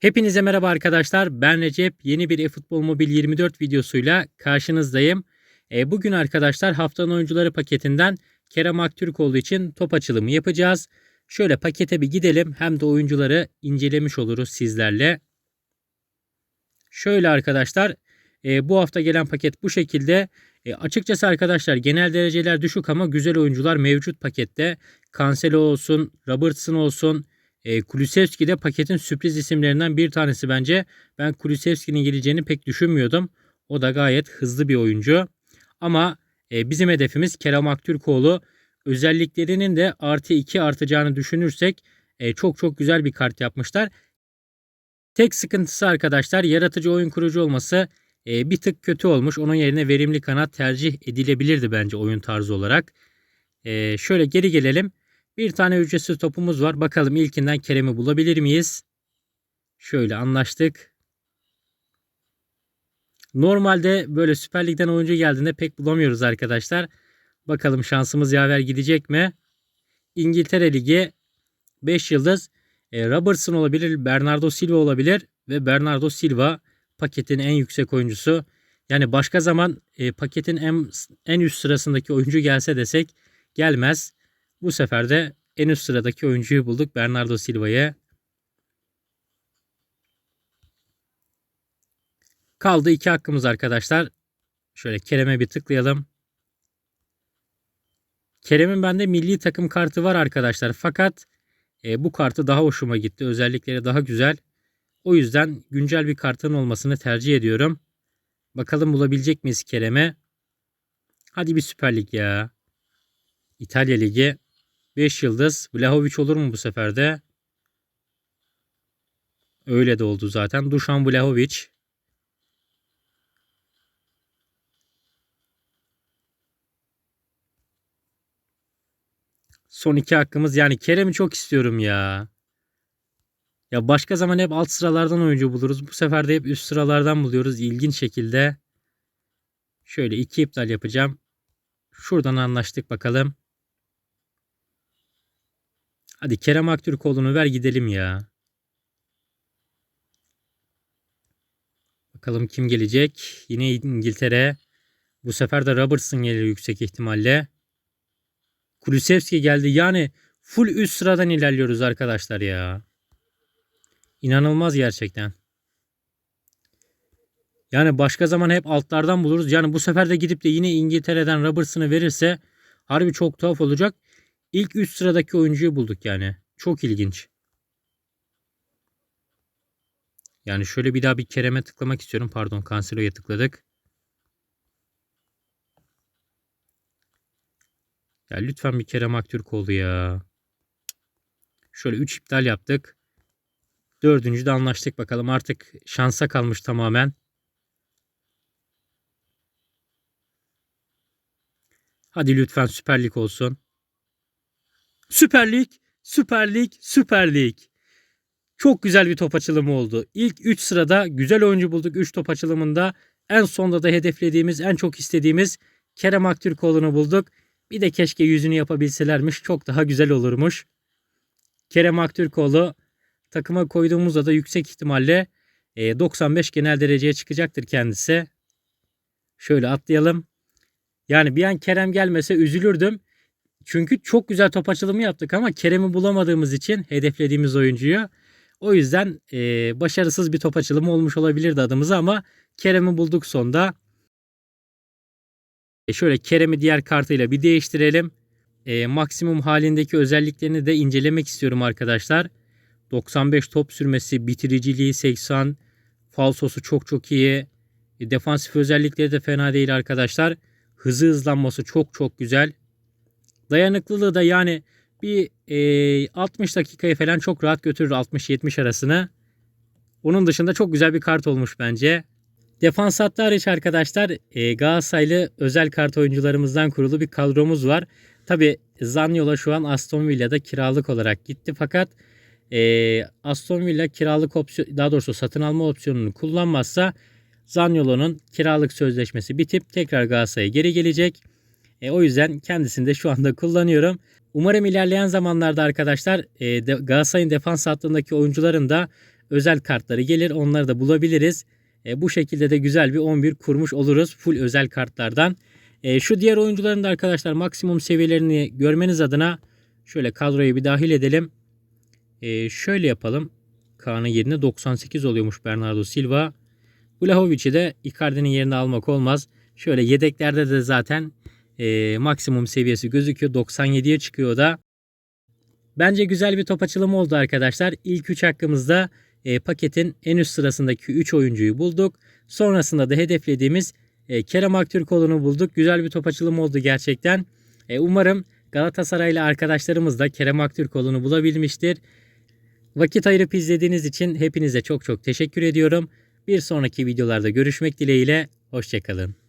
Hepinize merhaba arkadaşlar. Ben Recep. Yeni bir eFootball Mobil 24 videosuyla karşınızdayım. E, bugün arkadaşlar haftanın oyuncuları paketinden Kerem Aktürkoğlu için top açılımı yapacağız. Şöyle pakete bir gidelim. Hem de oyuncuları incelemiş oluruz sizlerle. Şöyle arkadaşlar e, bu hafta gelen paket bu şekilde. E, açıkçası arkadaşlar genel dereceler düşük ama güzel oyuncular mevcut pakette. Cancelo olsun, Robertson olsun, e, Kulusevski de paketin sürpriz isimlerinden bir tanesi bence. Ben Kulusevski'nin geleceğini pek düşünmüyordum. O da gayet hızlı bir oyuncu. Ama e, bizim hedefimiz Kerem Aktürkoğlu. Özelliklerinin de artı 2 artacağını düşünürsek e, çok çok güzel bir kart yapmışlar. Tek sıkıntısı arkadaşlar yaratıcı oyun kurucu olması e, bir tık kötü olmuş. Onun yerine verimli kanat tercih edilebilirdi bence oyun tarzı olarak. E, şöyle geri gelelim. Bir tane ücretsiz topumuz var. Bakalım ilkinden Kerem'i bulabilir miyiz? Şöyle anlaştık. Normalde böyle Süper Lig'den oyuncu geldiğinde pek bulamıyoruz arkadaşlar. Bakalım şansımız yaver gidecek mi? İngiltere Ligi 5 yıldız. E, Robertson olabilir, Bernardo Silva olabilir ve Bernardo Silva paketin en yüksek oyuncusu. Yani başka zaman e, paketin en, en üst sırasındaki oyuncu gelse desek gelmez. Bu sefer de en üst sıradaki oyuncuyu bulduk. Bernardo Silva'yı. Kaldı iki hakkımız arkadaşlar. Şöyle Kerem'e bir tıklayalım. Kerem'in bende milli takım kartı var arkadaşlar. Fakat e, bu kartı daha hoşuma gitti. Özellikleri daha güzel. O yüzden güncel bir kartın olmasını tercih ediyorum. Bakalım bulabilecek miyiz Kerem'e? Hadi bir Süper Lig ya. İtalya Ligi. 5 yıldız. Vlahovic olur mu bu sefer de? Öyle de oldu zaten. Dušan Vlahovic. Son iki hakkımız. Yani Kerem'i çok istiyorum ya. Ya başka zaman hep alt sıralardan oyuncu buluruz. Bu sefer de hep üst sıralardan buluyoruz. İlginç şekilde. Şöyle iki iptal yapacağım. Şuradan anlaştık bakalım. Hadi Kerem Aktürkoğlu'nu ver gidelim ya. Bakalım kim gelecek? Yine İngiltere. Bu sefer de Robertson gelir yüksek ihtimalle. Kulusevski geldi. Yani full üst sıradan ilerliyoruz arkadaşlar ya. İnanılmaz gerçekten. Yani başka zaman hep altlardan buluruz. Yani bu sefer de gidip de yine İngiltere'den Robertson'ı verirse harbi çok tuhaf olacak. İlk üst sıradaki oyuncuyu bulduk yani. Çok ilginç. Yani şöyle bir daha bir Kerem'e tıklamak istiyorum. Pardon Cancelo'ya tıkladık. Ya lütfen bir Kerem Aktürkoğlu ya. Şöyle 3 iptal yaptık. Dördüncü de anlaştık bakalım. Artık şansa kalmış tamamen. Hadi lütfen Süper Lig olsun. Süper Lig, Süper Lig, Süper Lig. Çok güzel bir top açılımı oldu. İlk 3 sırada güzel oyuncu bulduk 3 top açılımında. En sonda da hedeflediğimiz, en çok istediğimiz Kerem Aktürkoğlu'nu bulduk. Bir de keşke yüzünü yapabilselermiş. Çok daha güzel olurmuş. Kerem Aktürkoğlu takıma koyduğumuzda da yüksek ihtimalle 95 genel dereceye çıkacaktır kendisi. Şöyle atlayalım. Yani bir an Kerem gelmese üzülürdüm. Çünkü çok güzel top açılımı yaptık ama Kerem'i bulamadığımız için hedeflediğimiz oyuncuyu. O yüzden e, başarısız bir top açılımı olmuş olabilirdi adımıza ama Kerem'i bulduk sonda. E şöyle Kerem'i diğer kartıyla bir değiştirelim. E, maksimum halindeki özelliklerini de incelemek istiyorum arkadaşlar. 95 top sürmesi, bitiriciliği 80, falsosu çok çok iyi. E, defansif özellikleri de fena değil arkadaşlar. Hızı hızlanması çok çok güzel. Dayanıklılığı da yani bir e, 60 dakikayı falan çok rahat götürür 60-70 arasını. Onun dışında çok güzel bir kart olmuş bence. Defans hattı hariç arkadaşlar e, Galatasaraylı özel kart oyuncularımızdan kurulu bir kadromuz var. Tabi Zaniolo şu an Aston Villa'da kiralık olarak gitti fakat e, Aston Villa kiralık opsiyon daha doğrusu satın alma opsiyonunu kullanmazsa Zaniolo'nun kiralık sözleşmesi bitip tekrar Galatasaray'a geri gelecek. E, o yüzden kendisini de şu anda kullanıyorum. Umarım ilerleyen zamanlarda arkadaşlar e, de, Galatasaray'ın defans hattındaki oyuncuların da özel kartları gelir. Onları da bulabiliriz. E, bu şekilde de güzel bir 11 kurmuş oluruz full özel kartlardan. E, şu diğer oyuncuların da arkadaşlar maksimum seviyelerini görmeniz adına şöyle kadroyu bir dahil edelim. E, şöyle yapalım. Kaan'ın yerine 98 oluyormuş Bernardo Silva. Vlahovic'i de Icardi'nin yerine almak olmaz. Şöyle yedeklerde de zaten e, maksimum seviyesi gözüküyor. 97'ye çıkıyor da. Bence güzel bir top açılımı oldu arkadaşlar. İlk 3 hakkımızda e, paketin en üst sırasındaki 3 oyuncuyu bulduk. Sonrasında da hedeflediğimiz e, Kerem Aktürkoğlu'nu bulduk. Güzel bir top açılımı oldu gerçekten. E, umarım Galatasaraylı arkadaşlarımız da Kerem Aktürkoğlu'nu bulabilmiştir. Vakit ayırıp izlediğiniz için hepinize çok çok teşekkür ediyorum. Bir sonraki videolarda görüşmek dileğiyle. Hoşçakalın.